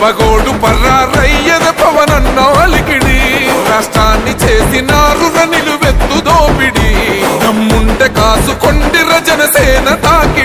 పవగోడు పర్రారయ్యద పవనన్న అలికిడి రాష్ట్రాన్ని చేసినారు నిలువెత్తు దోపిడి. దమ్ముంటే కాసుకొండిర జనసేన తాకి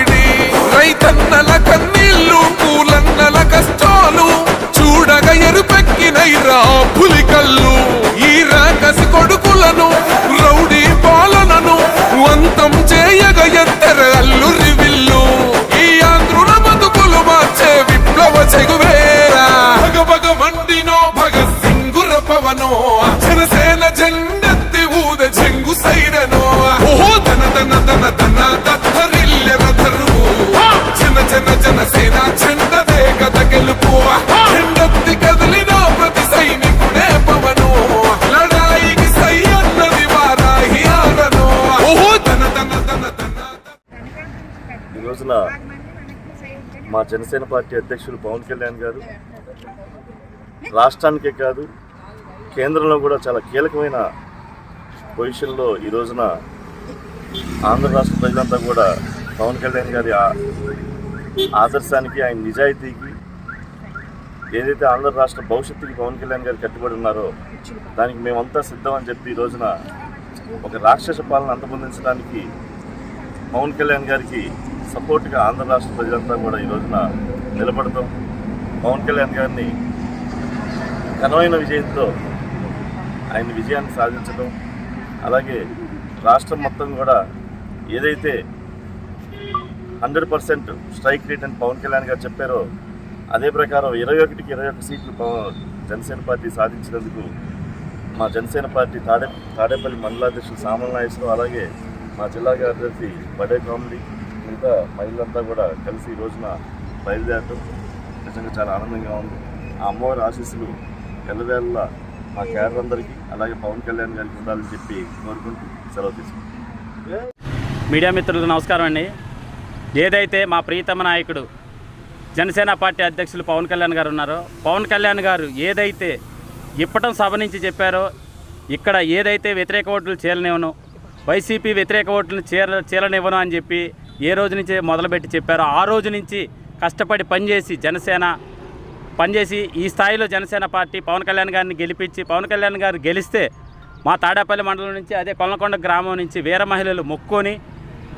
మా జనసేన పార్టీ అధ్యక్షులు పవన్ కళ్యాణ్ గారు. రాష్ట్రానికే కాదు కేంద్రంలో కూడా చాలా కీలకమైన పొజిషన్లో ఈ రోజున ఆంధ్ర రాష్ట్ర ప్రజలంతా కూడా పవన్ కళ్యాణ్ గారి ఆదర్శానికి ఆయన నిజాయితీకి ఏదైతే ఆంధ్ర రాష్ట్ర భవిష్యత్తుకి పవన్ కళ్యాణ్ గారు కట్టుబడి ఉన్నారో దానికి మేమంతా సిద్ధం అని చెప్పి ఈ రోజున ఒక రాక్షస పాలన అంతమొందించడానికి పవన్ కళ్యాణ్ గారికి సపోర్ట్గా ఆంధ్ర రాష్ట్ర ప్రజలంతా కూడా ఈ రోజున నిలబడతాం పవన్ కళ్యాణ్ గారిని ఘనమైన విజయంతో ఆయన విజయాన్ని సాధించడం అలాగే రాష్ట్రం మొత్తం కూడా ఏదైతే హండ్రెడ్ పర్సెంట్ స్ట్రైక్ రేట్ అని పవన్ కళ్యాణ్ గారు చెప్పారో అదే ప్రకారం ఇరవై ఒకటికి ఇరవై ఒక్క సీట్లు జనసేన పార్టీ సాధించినందుకు మా జనసేన పార్టీ తాడే తాడేపల్లి మండలాధ్యక్షులు సామల అలాగే మా జిల్లా కార్యదర్శి బడే కామెడీ మిగతా మహిళలంతా కూడా కలిసి ఈ రోజున బయలుదేరటం నిజంగా చాలా ఆనందంగా ఉంది. ఆ అమ్మవారి ఆశీస్సులు ఎల్లవేళ్ళ మా క్యాడర్ అందరికీ అలాగే పవన్ కళ్యాణ్ గారికి ఉండాలని చెప్పి కోరుకుంటూ సెలవు తీసుకుంటాం మీడియా మిత్రులకు నమస్కారం అండి. ఏదైతే మా ప్రీతమ నాయకుడు జనసేన పార్టీ అధ్యక్షులు పవన్ కళ్యాణ్ గారు ఉన్నారో పవన్ కళ్యాణ్ గారు ఏదైతే ఇప్పటం సభ నుంచి చెప్పారో ఇక్కడ ఏదైతే వ్యతిరేక ఓట్లు చేరనివ్వను వైసీపీ వ్యతిరేక ఓట్లను చేర చేరనివ్వను అని చెప్పి ఏ రోజు నుంచే మొదలుపెట్టి చెప్పారో ఆ రోజు నుంచి కష్టపడి పనిచేసి జనసేన పనిచేసి ఈ స్థాయిలో జనసేన పార్టీ పవన్ కళ్యాణ్ గారిని గెలిపించి పవన్ కళ్యాణ్ గారు గెలిస్తే మా తాడేపల్లి మండలం నుంచి అదే కొల్లకొండ గ్రామం నుంచి వీర మహిళలు మొక్కుని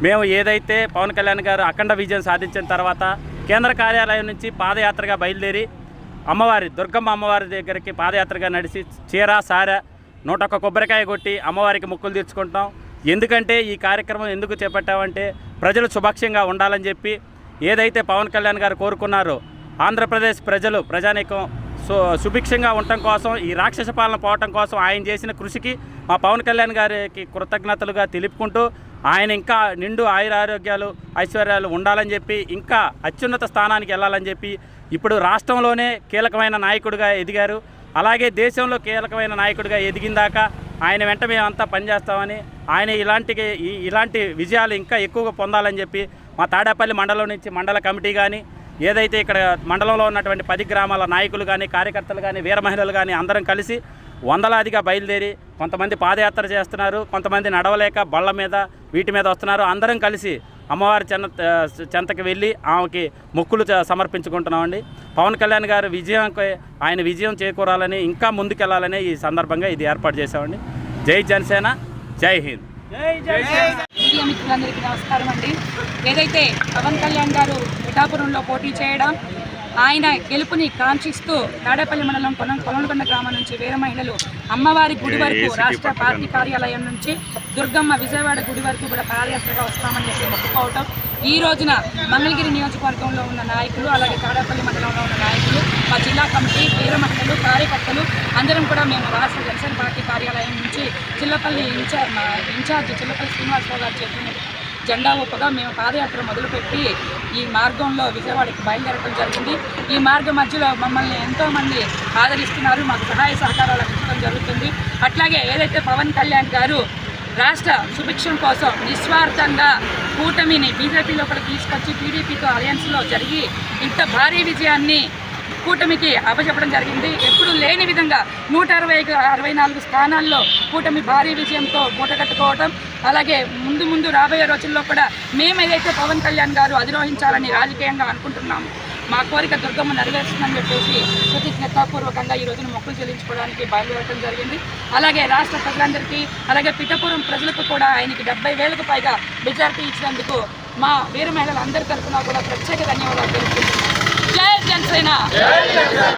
మేము ఏదైతే పవన్ కళ్యాణ్ గారు అఖండ విజయం సాధించిన తర్వాత కేంద్ర కార్యాలయం నుంచి పాదయాత్రగా బయలుదేరి అమ్మవారి దుర్గమ్మ అమ్మవారి దగ్గరికి పాదయాత్రగా నడిచి చీర సార నూట ఒక్క కొబ్బరికాయ కొట్టి అమ్మవారికి మొక్కులు తీర్చుకుంటాం ఎందుకంటే ఈ కార్యక్రమం ఎందుకు చేపట్టామంటే ప్రజలు సుభక్షంగా ఉండాలని చెప్పి ఏదైతే పవన్ కళ్యాణ్ గారు కోరుకున్నారో ఆంధ్రప్రదేశ్ ప్రజలు ప్రజానీకం సు సుభిక్షంగా ఉండటం కోసం ఈ రాక్షస పాలన పోవటం కోసం ఆయన చేసిన కృషికి మా పవన్ కళ్యాణ్ గారికి కృతజ్ఞతలుగా తెలుపుకుంటూ ఆయన ఇంకా నిండు ఆయుర ఆరోగ్యాలు ఐశ్వర్యాలు ఉండాలని చెప్పి ఇంకా అత్యున్నత స్థానానికి వెళ్ళాలని చెప్పి ఇప్పుడు రాష్ట్రంలోనే కీలకమైన నాయకుడిగా ఎదిగారు. అలాగే దేశంలో కీలకమైన నాయకుడిగా ఎదిగిందాక ఆయన వెంట మేమంతా పనిచేస్తామని ఆయన ఇలాంటి ఇలాంటి విజయాలు ఇంకా ఎక్కువగా పొందాలని చెప్పి మా తాడేపల్లి మండలం నుంచి మండల కమిటీ కానీ ఏదైతే ఇక్కడ మండలంలో ఉన్నటువంటి పది గ్రామాల నాయకులు కానీ కార్యకర్తలు కానీ వీర మహిళలు కానీ అందరం కలిసి వందలాదిగా బయలుదేరి కొంతమంది పాదయాత్ర చేస్తున్నారు కొంతమంది నడవలేక బళ్ళ మీద వీటి మీద వస్తున్నారు. అందరం కలిసి అమ్మవారి చెన్న చెంతకి వెళ్ళి ఆమెకి మొక్కులు సమర్పించుకుంటున్నామండి. పవన్ కళ్యాణ్ గారు విజయంకి ఆయన విజయం చేకూరాలని ఇంకా ముందుకెళ్ళాలని ఈ సందర్భంగా ఇది ఏర్పాటు చేశామండి. జై జనసేన జై హింద్. మీడియా మిత్రులందరికీ నమస్కారం అండి. ఏదైతే పవన్ కళ్యాణ్ గారు పిఠాపురంలో పోటీ చేయడం ఆయన గెలుపుని కాంక్షిస్తూ తాడేపల్లి మండలం కొన కొలనకొండ గ్రామం నుంచి వేరే మహిళలు అమ్మవారి గుడి వరకు రాష్ట్ర పార్టీ కార్యాలయం నుంచి దుర్గమ్మ విజయవాడ గుడి వరకు కూడా పాదయాత్రగా వస్తామని చెప్పి మొక్కుకోవటం. ఈ రోజున మంగళగిరి నియోజకవర్గంలో ఉన్న నాయకులు అలాగే తాడేపల్లి మండలంలో ఉన్న నాయకులు మా జిల్లా కమిటీ వీర మహిళలు కార్యకర్తలు అందరం కూడా మేము రాష్ట్ర జనసేన పార్టీ కార్యాలయం నుంచి Chillapalli in charge in charge Chillapalli Srinivasarao గారు చెప్పిన జెండా ఊపగా మేము పాదయాత్ర మొదలుపెట్టి ఈ మార్గంలో విజయవాడకి బయలుదేరడం జరిగింది. ఈ మార్గం మధ్యలో మమ్మల్ని ఎంతోమంది ఆదరిస్తున్నారు. మాకు సహాయ సహకారాలు అందించడం జరుగుతుంది. అట్లాగే ఏదైతే పవన్ కళ్యాణ్ గారు రాష్ట్ర సుభిక్షం కోసం నిస్వార్థంగా కూటమిని బీజేపీలో కూడా తీసుకొచ్చి టీడీపీతో అలయన్స్లో జరిగి ఇంత భారీ విజయాన్ని కూటమికి అప్పచెప్పడం జరిగింది. ఎప్పుడు లేని విధంగా నూట అరవై అరవై నాలుగు స్థానాల్లో కూటమి భారీ విజయంతో మూటగట్టుకోవడం అలాగే ముందు ముందు రాబోయే రోజుల్లో కూడా మేము ఏదైతే పవన్ కళ్యాణ్ గారు అధిరోహించాలని రాజకీయంగా అనుకుంటున్నాము మా కోరిక దుర్గమ్మ నెరవేరుస్తుందని చెప్పేసి కృతజ్ఞతాపూర్వకంగా ఈ రోజున మొక్కులు చెల్లించుకోవడానికి బయలుదేరడం జరిగింది. అలాగే రాష్ట్ర ప్రజలందరికీ అలాగే పిఠపురం ప్రజలకు కూడా ఆయనకి డెబ్బై వేలకు పైగా మెజార్టీ ఇచ్చినందుకు మా వీర మహిళలందరి తరఫున కూడా ప్రత్యేక ధన్యవాదాలు తెలుపుతున్నాను జై జనసేన.